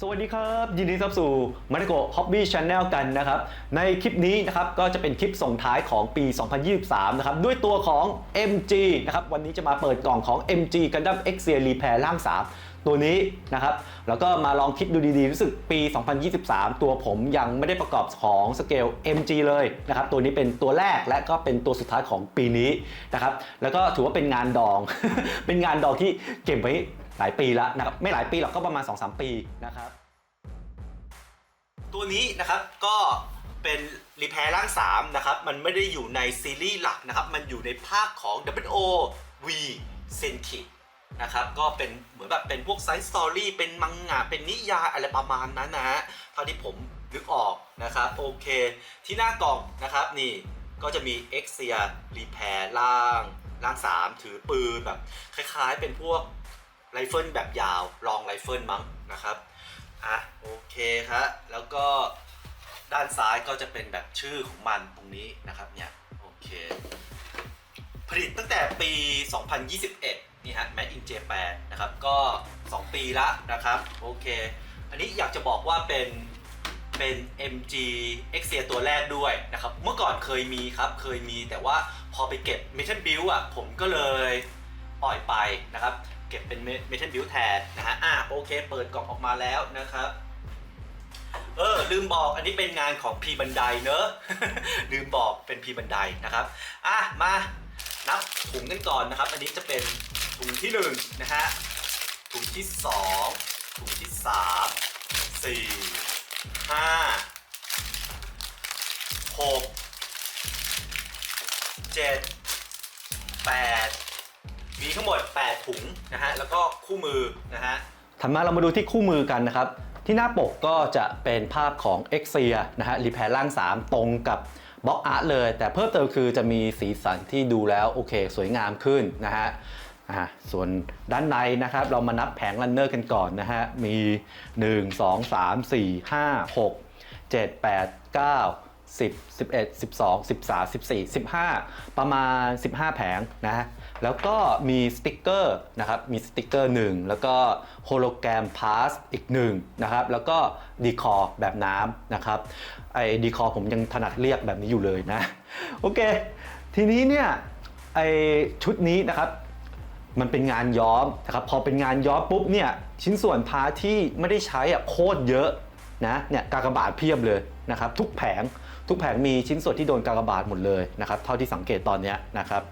สวัสดีครับ ยินดีต้อนรับสู่มาริโกฮอบบี้ชาแนลกันนะครับ ในคลิปนี้นะครับก็จะเป็นคลิปส่งท้ายของปี 2023 นะครับ ด้วยตัวของ MG นะครับ วันนี้จะมาเปิดกล่องของ MG Gundam X Series Repair ร่าง 3 ตัวนี้นะครับ แล้วก็มาลองคิดดูดีๆ รู้สึกปี 2023 ตัวผมยังไม่ได้ประกอบของสเกล MG เลยนะครับ ตัวนี้เป็นตัวแรกและก็เป็นตัวสุดท้ายของปีนี้นะครับแล้วก็ถือว่าเป็นงานดอง เป็นงานดองที่เก็บไว้ หลายปีแล้วนะครับไม่หลายปีหรอกก็ประมาณ 2-3 ปีนะครับ ตัวนี้นะครับก็เป็นรีแพร์ร่าง3นะครับมันไม่ได้อยู่ในซีรีส์หลักนะครับ มันอยู่ในภาคของ W O V s e n k i นะครับก็เป็นเหมือนแบบเป็นพวกไซส์สตอรี่เป็นมังงะเป็นนิยายอะไรประมาณนั้นนะฮะเท่าที่ผมนึกออกนะครับโอเค ที่หน้ากล่องนะครับนี่ก็จะมี x เ i a Repair ล่างล่าง 3 ถือปืนแบบคล้ายๆเป็นพวก ไรเฟิลแบบยาวลองไรเฟิลมั้งนะครับอะโอเคครับแล้วก็ด้านซ้ายก็จะเป็นแบบชื่อของมันตรงนี้นะครับเนี่ยโอเคผลิตตั้งแต่ปี 2021 นี่ฮะ Made in Japan นะครับ ก็ 2 ปีละนะครับ โอเค อันนี้อยากจะบอกว่าเป็นเป็น MG X เ i a ตัวแรกด้วยนะครับ เมื่อก่อนเคยมีครับ เคยมีแต่ว่าพอไปเก็บ Metal Build อะ ผมก็เลยปล่อยไปนะครับ ก็บเป็น Metal Build แทนนะฮะอะโอเค เปิดกล่องออกมาแล้วนะครับเออลืมบอกอันนี้เป็นงานของพีบันไดเนอะลืมบอกเป็นพีบันไดนะครับอะมานับถุงกันก่อนนะครับ อันนี้จะเป็นถุงที่หนึ่งนะฮะถุงที่สองถุงที่สามสี่ห้าหกเจ็ดแปด มีทั้งหมด 8 ถุงนะฮะแล้วก็คู่มือนะฮะถัดมาเรามาดูที่คู่มือกันนะครับ ที่หน้าปกก็จะเป็นภาพของ x เ i a นะฮะรีแพร์ร่าง 3 ตรงกับบล็อกอาร์ตเลย แต่เพิ่มเติมคือจะมีสีสันที่ดูแล้วโอเค สวยงามขึ้นนะฮะส่วนด้านในนะครับเรามานับแผงรันเนอร์กันก่อนนะฮะ มี 1 2 3 4 5 6 7 8 9 10 11 12 13 14 15 ประมาณ 15 แผงนะฮะ แล้วก็มีสติกเกอร์นะครับ มีสติกเกอร์1แล้วก็โฮโลแกรมพาสอีก1นะครับ แล้วก็ดีคอร์แบบน้ำนะครับ ไอ้ดีคอร์ผมยังถนัดเรียกแบบนี้อยู่เลยนะ โอเค ทีนี้เนี่ยไอชุดนี้นะครับมันเป็นงานย้อมนะครับพอเป็นงานย้อมปุ๊บเนี่ยชิ้นส่วนพาที่ไม่ได้ใช้อะโคตรเยอะนะเนี่ยกากบาทเพียบเลยนะครับทุกแผงทุกแผงมีชิ้นส่วนที่โดนกากบาทหมดเลยนะครับเท่าที่สังเกตตอนเนี้ยนะครับ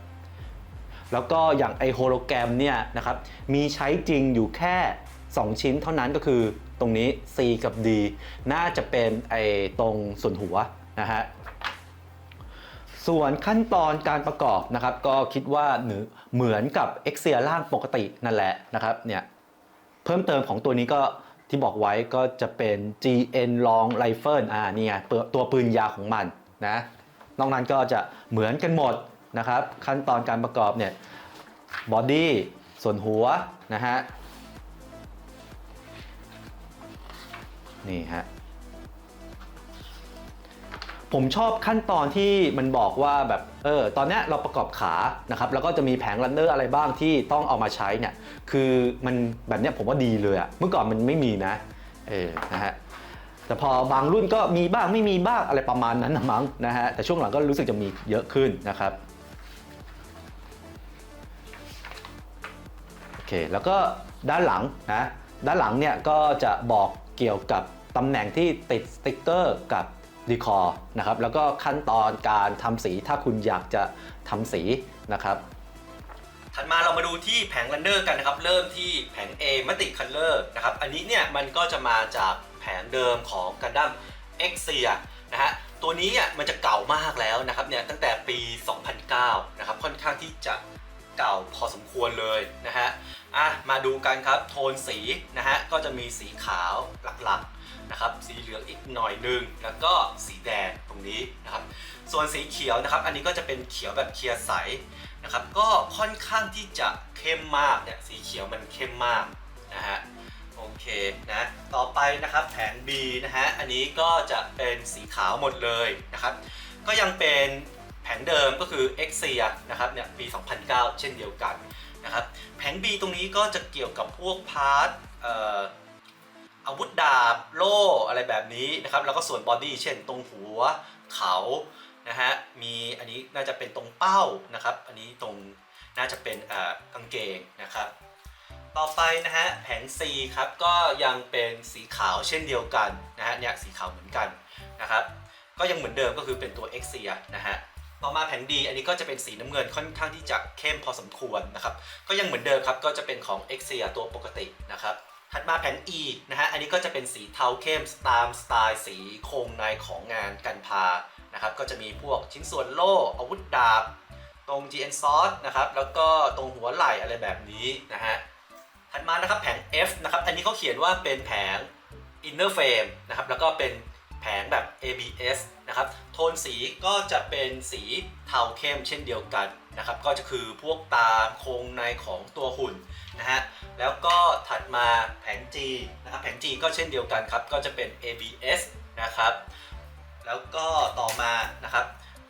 แล้วก็อย่างไอโฮโลแกรมเนี่ยนะครับมีใช้จริงอยู่แค่ 2 ชิ้นเท่านั้นก็คือตรงนี้ C กับ D น่าจะเป็นไอตรงส่วนหัวนะฮะส่วนขั้นตอนการประกอบนะครับ ก็คิดว่าเหมือนกับ x เ i a ล่างปกตินั่นแหละนะครับเนี่ยเพิ่มเติมของตัวนี้ก็ที่บอกไว้ก็จะเป็น GN Long Rifle อ่านี่ไงตัวตัวปืนยาวของมันนะนอกนั้นก็จะเหมือนกันหมด นะครับ ขั้นตอนการประกอบเนี่ยบอดี้ส่วนหัวนะฮะนี่ฮะผมชอบขั้นตอนที่มันบอกว่าแบบเออตอนนี้เราประกอบขานะครับแล้วก็จะมีแผงรันเนอร์อะไรบ้างที่ต้องเอามาใช้เนี่ยคือมันแบบนี้ผมว่าดีเลยอะเมื่อก่อนมันไม่มีนะเออนะฮะแต่พอบางรุ่นก็มีบ้างไม่มีบ้างอะไรประมาณนั้นนะมั้งนะฮะแต่ช่วงหลังก็รู้สึกจะมีเยอะขึ้นนะครับ เคแล้วก็ด้านหลังนะด้านหลังเนี่ยก็จะบอกเกี่ยวกับตำแหน่งที่ติดสติ๊กเกอร์กับดีคอร์นะครับแล้วก็ขั้นตอนการทำสีถ้าคุณอยากจะทำสีนะครับถัดมาเรามาดูที่แผงรันเนอร์กันนะครับ เริ่มที่แผง A มัติคัลเลอร์นะครับ อันนี้เนี่ยมันก็จะมาจากแผงเดิมของกันดั้ม X เ i a นะฮะ ตัวนี้อะมันจะเก่ามากแล้วนะครับเนี่ยตั้งแต่ปี 2009 นะครับค่อนข้างที่จะ เก่าพอสมควรเลยนะฮะอะมาดูกันครับโทนสีนะฮะก็จะมีสีขาวหลักๆนะครับสีเหลืองอีกหน่อยหนึงแล้วก็สีแดงตรงนี้นะครับส่วนสีเขียวนะครับ อันนี้ก็จะเป็นเขียวแบบเคลียร์ใสนะครับก็ค่อนข้างที่จะเข้มมากเนี่ยสีเขียวมันเข้มมากนะฮะโอเคนะต่อไปนะครับแผง B นะฮะอันนี้ก็จะเป็นสีขาวหมดเลยนะครับก็ยังเป็น แผงเดิมก็คือ x เ i a นะครับเนี่ยปี 2009 เช่นเดียวกันนะครับแผง B ตรงนี้ก็จะเกี่ยวกับพวกพาร์ทอาวุธดาบโล่อะไรแบบนี้นะครับแล้วก็ส่วนบอดี้เช่นตรงหัวเขานะฮะมีอันนี้น่าจะเป็นตรงเป้านะครับ อันนี้ตรงน่าจะเป็นกางเกงนะครับ ต่อไปนะฮะแผง C ครับก็ยังเป็นสีขาวเช่นเดียวกันนะฮะเนี่ยสีขาวเหมือนกันนะครับก็ยังเหมือนเดิมก็คือเป็นตัว x เ i ยนะฮะ ต่อมาแผง D อันนี้ก็จะเป็นสีน้ำเงินค่อนข้างที่จะเข้มพอสมควรนะครับก็ยังเหมือนเดิมครับก็จะเป็นของ x เ i ยตัวปกตินะครับถัดมาแผง E นะฮะอันนี้ก็จะเป็นสีเทาเข้มตามสไตล์สีโครงในของงานกันพานะครับก็จะมีพวกชิ้นส่วนโล่อาวุธดาบ ตรง GN Sauce นะครับแล้วก็ตรงหัวไหล่อะไรแบบนี้นะฮะถัดมานะครับแผง F นะครับอันนี้เขาเขียนว่าเป็นแผง inner frame นะครับแล้วก็เป็น แผงแบบ ABS นะครับ โทนสีก็จะเป็นสีเทาเข้มเช่นเดียวกันนะครับ ก็จะคือพวกตามโครงในของตัวหุ่นนะฮะ แล้วก็ถัดมาแผง G นะครับ แผง G ก็เช่นเดียวกันครับ ก็จะเป็น ABS นะครับ แล้วก็ต่อมานะครับ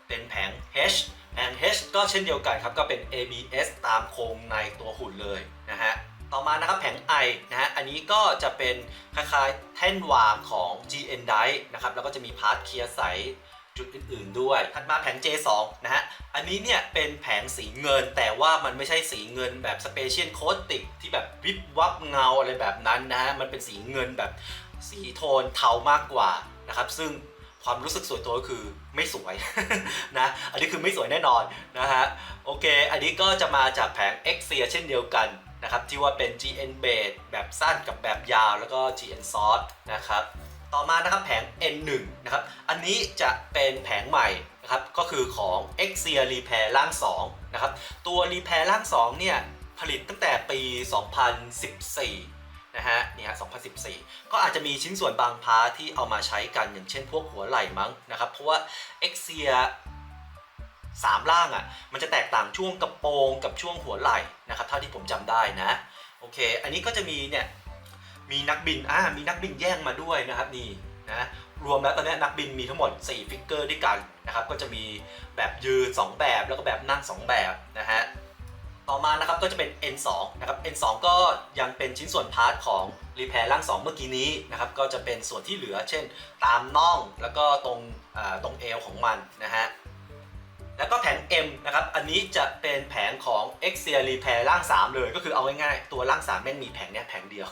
เป็นแผง H แผง H ก็เช่นเดียวกันครับ ก็เป็น ABS ตามโครงในตัวหุ่นเลยนะฮะ ต่อมานะครับแผง I นะฮะ อันนี้ก็จะเป็นคล้ายๆแท่นวางของ GN Dice นะครับ แล้วก็จะมีพาร์ทเคลียร์ใสจุดอื่นๆด้วย ถัดมาแผง J2 นะฮะ อันนี้เนี่ยเป็นแผงสีเงิน แต่ว่ามันไม่ใช่สีเงินแบบ Special Coating ที่แบบวิบวับเงาอะไรแบบนั้นนะฮะ มันเป็นสีเงินแบบสีโทนเทามากกว่านะครับ ซึ่งความรู้สึกส่วนตัวก็คือไม่สวยนะ อันนี้คือไม่สวยแน่นอนนะฮะ โอเค อันนี้ก็จะมาจากแผง x c เช่นเดียวกัน นะครับที่ว่าเป็น GN Base แบบสั้นกับแบบยาวแล้วก็ GN Source นะครับต่อมานะครับแผง N1 นะครับอันนี้จะเป็นแผงใหม่นะครับก็คือของ x i a Repair ร่าง2นะครับตัว Repair ร่าง2เนี่ยผลิตตั้งแต่ปี 2014 นะฮะนี่ฮะ 2014 ก็อาจจะมีชิ้นส่วนบางพาร์ทที่เอามาใช้กันอย่างเช่นพวกหัวไหล่มั้งนะครับ เพราะว่า x i a สามล่างอะมันจะแตกต่างช่วงกระโปรงกับช่วงหัวไหล่นะครับเท่าที่ผมจำได้นะโอเค อันนี้ก็จะมีเนี่ยมีนักบินอ่ามีนักบินแย่งมาด้วยนะครับนี่นะรวมแล้วตอนนี้นักบินมีทั้งหมด 4 ฟิกเกอร์ด้วยกันนะครับก็จะมีแบบยืน 2 แบบแล้วก็แบบนั่ง 2 แบบนะฮะต่อมานะครับก็จะเป็น N2 นะครับ N2 ก็ยังเป็นชิ้นส่วนพาร์ทของรีแพร์ร่าง 2 เมื่อกี้นี้นะครับก็จะเป็นส่วนที่เหลือ เช่น ตามน่องแล้วก็ตรงตรงเอวของมันนะฮะ แล้วก็แผง M นะครับ อันนี้จะเป็นแผงของ x i a Repair ร่าง 3 เลย ก็คือเอาง่ายๆ ตัวร่าง 3 แม่งมีแผงเนี้ยแผงเดียว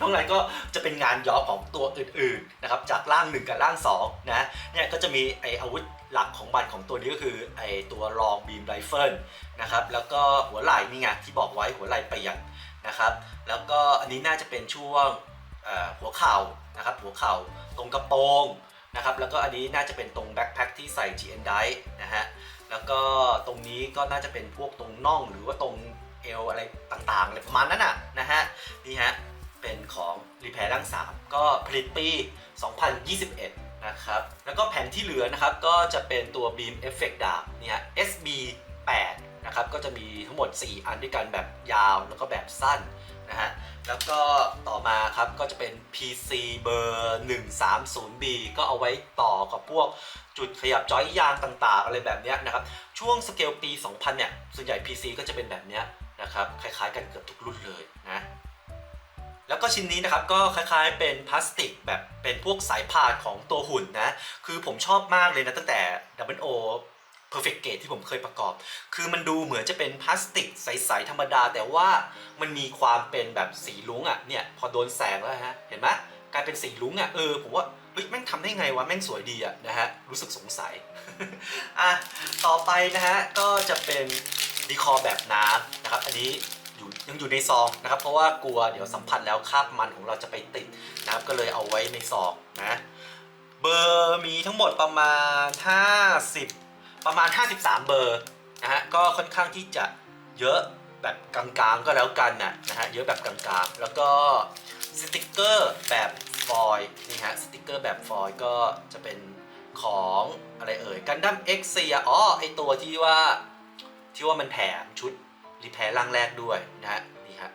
นอกนั้นก็จะเป็นงานย้อมของตัวอื่นๆนะครับ จากร่าง 1 กับร่าง 2 นะ เนี่ยก็จะมีไออาวุธหลักของมันของตัวนี้ก็คือไอตัวรองบีมไรเฟิลนะครับ แล้วก็หัวไหล่นี่ไงที่บอกไว้หัวไหล่ประหยัดนะครับ แล้วก็อันนี้น่าจะเป็นช่วงหัวเข่านะครับ หัวเข่าตรงกระโปรง นะครับแล้วก็อันนี้น่าจะเป็นตรงแบ็คแพ็คที่ใส่ GN d i นะฮะแล้วก็ตรงนี้ก็น่าจะเป็นพวกตรงน่องหรือว่าตรงเอวอะไรต่างๆอะไรประมาณนั้นน่ะนะฮะนี่ฮะเป็นของรีแพร์ร่าง 3 ก็ผลิตปี 2021 นะครับ แล้วก็แผ่นที่เหลือนะครับ ก็จะเป็นตัว Beam Effect ดาบเนี่ฮะ SB 8 นะครับก็จะมีทั้งหมด 4 อันด้วยกันแบบยาวแล้วก็แบบสั้น แล้วก็ต่อมาครับก็จะเป็น PC เบอร์ 130B ก็เอาไว้ต่อกับพวกจุดขยับจอยยางต่างๆ อะไรแบบนี้นะครับ ช่วงสเกลปี 2000 เนี่ย ส่วนใหญ่ PC ก็จะเป็นแบบนี้นะครับ คล้ายๆกันเกือบทุกรุ่นเลยนะแล้วก็ชิ้นนี้นะครับก็คล้ายๆเป็นพลาสติกแบบเป็นพวกสายพานของตัวหุ่นนะ คือผมชอบมากเลยนะตั้งแต่ W O Perfect Gate ที่ผมเคยประกอบ คือมันดูเหมือนจะเป็นพลาสติกใสๆธรรมดา แต่ว่ามันมีความเป็นแบบสีลุ้งอะเนี่ยพอโดนแสงแล้วฮะเห็นไหมกลายเป็นสีลุ้งอะเออผมว่าเฮ้ยแม่งทำได้ไงวะแม่งสวยดีอะนะฮะรู้สึกสงสัยอะต่อไปนะฮะก็จะเป็นดีคอร์แบบน้ำนะครับอันนี้อยู่ยังอยู่ในซองนะครับเพราะว่ากลัวเดี๋ยวสัมผัสแล้วคราบมันของเราจะไปติดนะครับก็เลยเอาไว้ในซองนะเบอร์มีทั้งหมดประมาณ 50 ประมาณ 53 เบอร์นะฮะก็ค่อนข้างที่จะเยอะแบบกลางๆก็แล้วกันนะนะฮะเยอะแบบกลางๆ แล้วก็สติกเกอร์แบบฟอยล์นี่ฮะสติกเกอร์แบบฟอยล์ก็จะเป็นของอะไรเอ่ยกันดั้มเอ็กซียอ๋อไอตัวที่ว่าที่ว่ามันแถมชุดรีแพร์ร่างแรกด้วยนะฮะนี่ฮะ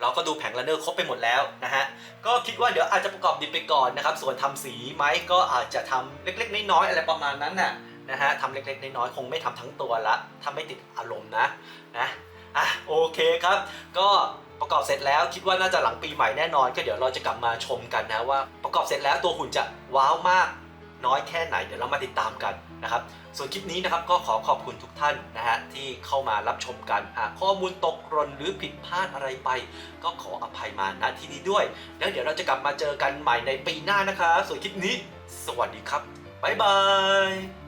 เราก็ดูแผงลันเนอร์ครบไปหมดแล้วนะฮะก็คิดว่าเดี๋ยวอาจจะประกอบดิบไปก่อนนะครับ ส่วนทำสีไหมก็อาจจะทำเล็กๆน้อยๆอะไรประมาณนั้นน่ะ นะฮะทำเล็กๆน้อยๆคงไม่ทำทั้งตัวละถ้าไม่ติดอารมณ์นะนะอะโอเคครับ ก็ประกอบเสร็จแล้วคิดว่าน่าจะหลังปีใหม่แน่นอน ก็เดี๋ยวเราจะกลับมาชมกันนะว่าประกอบเสร็จแล้วตัวหุ่นจะว้าวมากน้อยแค่ไหนเดี๋ยวเรามาติดตามกันนะครับ ส่วนคลิปนี้นะครับก็ขอขอบคุณทุกท่านนะฮะที่เข้ามารับชมกันหากข้อมูลตกหล่นหรือผิดพลาดอะไรไป ก็ขออภัยมาณที่นี้ด้วย แล้วเดี๋ยวเราจะกลับมาเจอกันใหม่ในปีหน้านะคะ ส่วนคลิปนี้ สวัสดีครับบ๊ายบาย